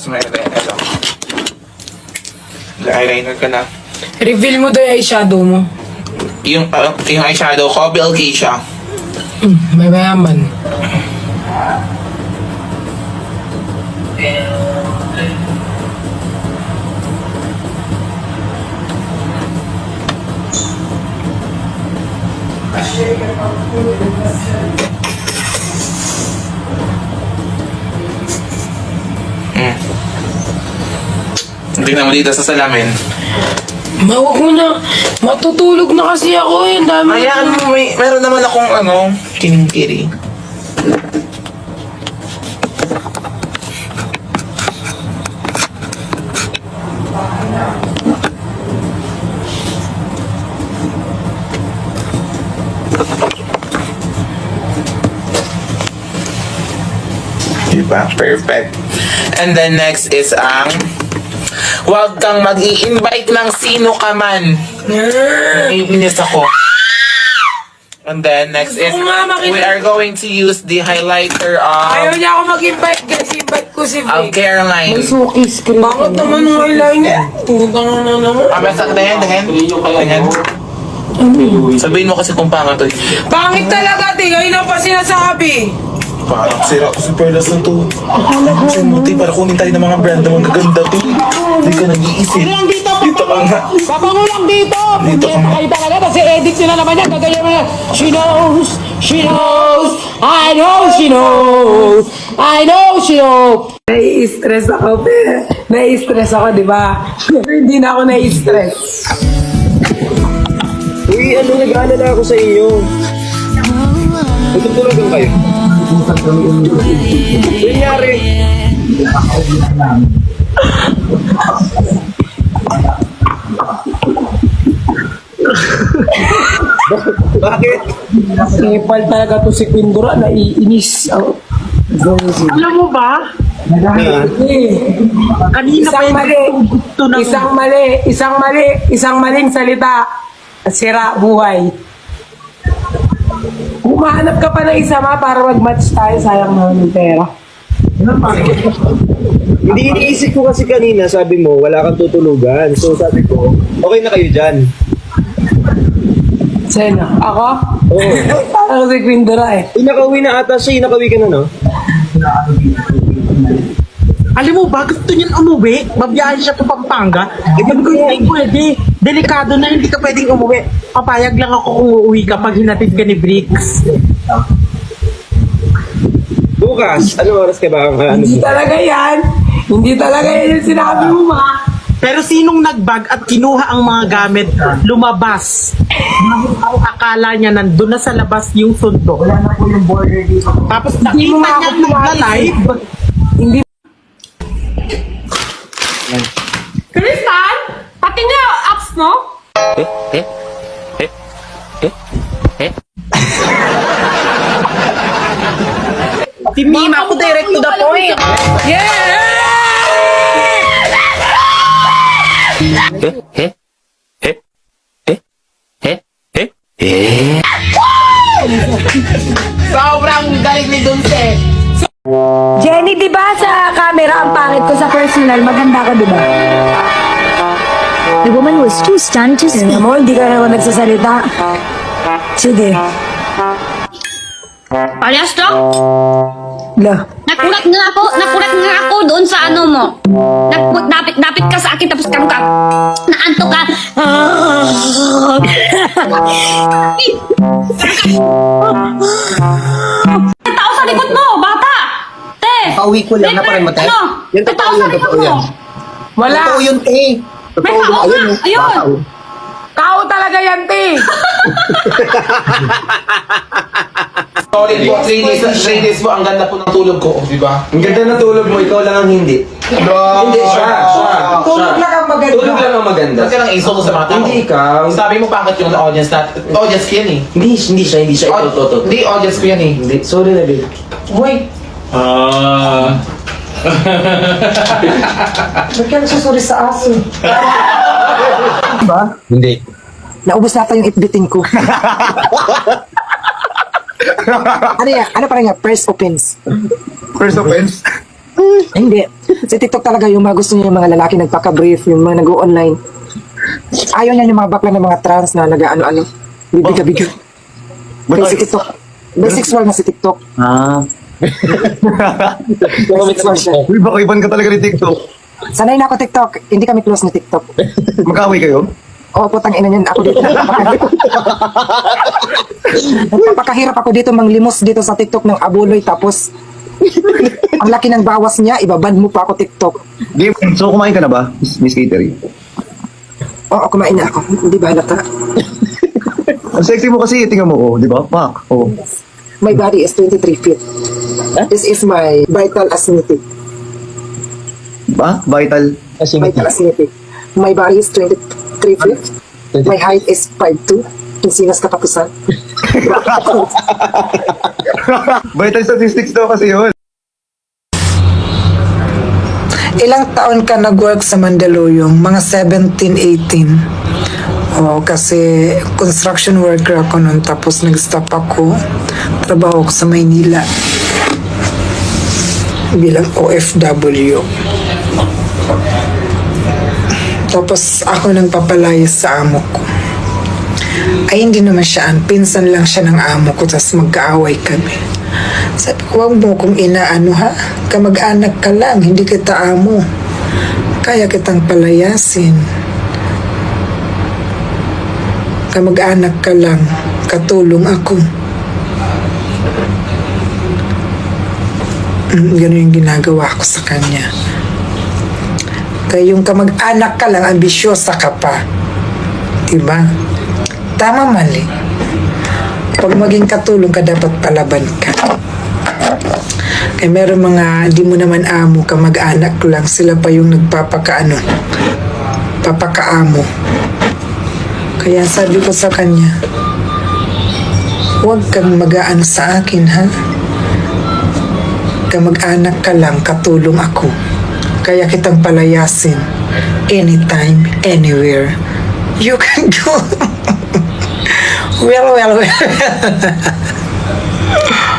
Next mo ito. Ito. Eyeliner ka na. Reveal mo daw yung eyeshadow mo. Yung, uh, yung eyeshadow ko, Belgi siya. Mm, may mayaman. Tingnan mo dito sa salamin. Mawag mo na. Matutulog na kasi ako eh. Ang dami. Hayaan mo, may, meron naman akong ano, kiningkiri. Diba? Perfect. And then next is ang Huwag kang mag invite ng sino ka man. Naiinis ako. And then next is Gusto ko nga makita- we are going to use the highlighter Ayaw of, niya ako mag-invite kasi invite ko si of Vic. Caroline. Suki screen. Bakit naman ng eyeliner? Tutang na naman. Ah, basta tingin, tingin. Tingin. Sabihin mo kasi kung pangit to. Pangit talaga, te. Ngayon ang pa sinasabi. Parang sira ko si Perlas na to. Kasi muti para kunin tayo ng mga brand na magaganda to. Hindi ka nag-iisip. Dito ka nga. Papangulang dito! Dito ka nga. Kayo talaga, kasi edit nyo na naman yan. Gagayan mo na, she knows, she knows, I know she knows, I know she knows. Nai-stress ako, pe. Nai-stress ako, di ba? Pero hindi na ako nai-stress. Uy, ano nag-aalala ako sa inyo? Tututulugan kayo. Kunyari. Bakit? Nepal talaga to si Quindura. Naiinis. Oh. Alam mo ba? Kanina pa yung mali. Isang mali. Isang mali. Isang maling salita. Sira buhay. Humahanap ka pa ng isa ma para mag-match tayo. Sayang naman yung pera. Hindi iniisip ko kasi kanina, sabi mo, wala kang tutulugan. So sabi ko, okay na kayo dyan. Sino? Ako? Oo. Parang si Quindura eh. Uy, nakauwi na ata siya. Nakauwi ka na, no? Alam mo ba, gusto niyan umuwi? Mabiyahe siya pa Pampanga. Eh, sabi ko, hindi pwede. Delikado na, hindi ka pwedeng umuwi. Papayag lang ako kung uuwi ka pag hinatid ka ni Bricks. Bukas, ano oras ka ba? Ano Hindi talaga yan. Hindi talaga yan yung sinabi mo ma. Pero sinong nagbag at kinuha ang mga gamit, lumabas. Ang akala niya nandun na sa labas yung sundo. Wala na po yung border dito. Tapos nakita niya nagla-live. Si Mima ko direct to the point. Sobrang galing ni Dulce. Jenny, di ba sa camera ang pangit ko sa personal, maganda ko, di ba? The woman was too stunned to speak. Tingnan mo, hindi ka naman nagsasalita. Sige. Alias Doc, Lo. nakulat nga ako, nakulat nga ako doon sa ano mo. Nag dapit dapit ka sa akin tapos karo ka. Naanto ka. Tao sa likod mo, bata. Te. Pauwi ko lang na mo, te. Ano? Totoo tao sa likod mo. Wala. Totoo yun, te. May Totoo tao yun. nga. Ayun. Oh. Tao talaga yan, te. Solid po, ladies, ladies po, ang ganda po ng tulog ko, di ba? Ang ganda na tulog mo, ikaw lang ang hindi. Hindi, siya, siya. Tulog lang ang maganda. Tulog lang ang maganda. Kasi lang iso ko sa mga tao. Hindi ikaw. Sabi mo bakit yung audience na, audience ko yan eh. Hindi, hindi siya, hindi siya. Ito, ito, ito. Hindi, audience ko yan eh. Hindi, sorry na, babe. Uy, Ba't ka nagsusuri sa aso? Hindi. Naubos na pa yung itbitin ko. ano yan? Ano parang nga? Press opens. first offense. Hindi. Si TikTok talaga yung mga gusto niya yung mga lalaki nagpaka-brief, yung mga nag-online. Ayaw niya yung mga bakla ng mga trans na nag-ano-ano. Bibiga-biga. Kaya si TikTok. Bisexual na si TikTok. Ah. Bisexual siya. Uy, baka iban ka talaga ni TikTok. Sanay na ako TikTok. Hindi kami close ni TikTok. Magkaway kayo? Oo, putang ina niyan. Ako dito. Nagpapakahirap ako dito manglimos dito sa TikTok ng abuloy tapos ang laki ng bawas niya, ibaban mo pa ako TikTok. Game. So, kumain ka na ba, Miss, Catering? Oo, kumain na ako. Hindi ba halata? Ang sexy mo kasi, tingnan mo, oh, di ba? Pak. Oh. My body is 23 feet. This is my vital acidity. Ba? Vital. Vital acidity. My body is 23 feet. My height is 5'2". Kinsinas katapusan. Vital statistics daw kasi yun. Ilang taon ka nag-work sa Mandaluyong? Mga 17, 18. Oo, kasi construction worker ako noon tapos nag-stop ako. Trabaho ko sa Maynila bilang OFW. Tapos ako nang papalayas sa amo ko. Ay hindi naman siya, an- pinsan lang siya ng amo ko tapos magkaaway kami. Sabi ko, huwag mo kong inaano ha. Kamag-anak ka lang, hindi kita amo. Kaya kitang palayasin. Kamag-anak ka lang, katulong ako. Mm, Ganun yung ginagawa ko sa kanya. Kaya yung kamag-anak ka lang, ambisyosa ka pa. Diba? Tama mali. Pag maging katulong ka, dapat palaban ka. Kaya meron mga di mo naman amo ka mag-anak lang, sila pa yung nagpapakaano, papakaamo. Kaya sabi ko sa kanya, huwag kang mag-aano sa akin, ha? Kamag-anak ka lang, katulong ako. Kaya kitang palayasin. Anytime, anywhere. You can go. well, well, well.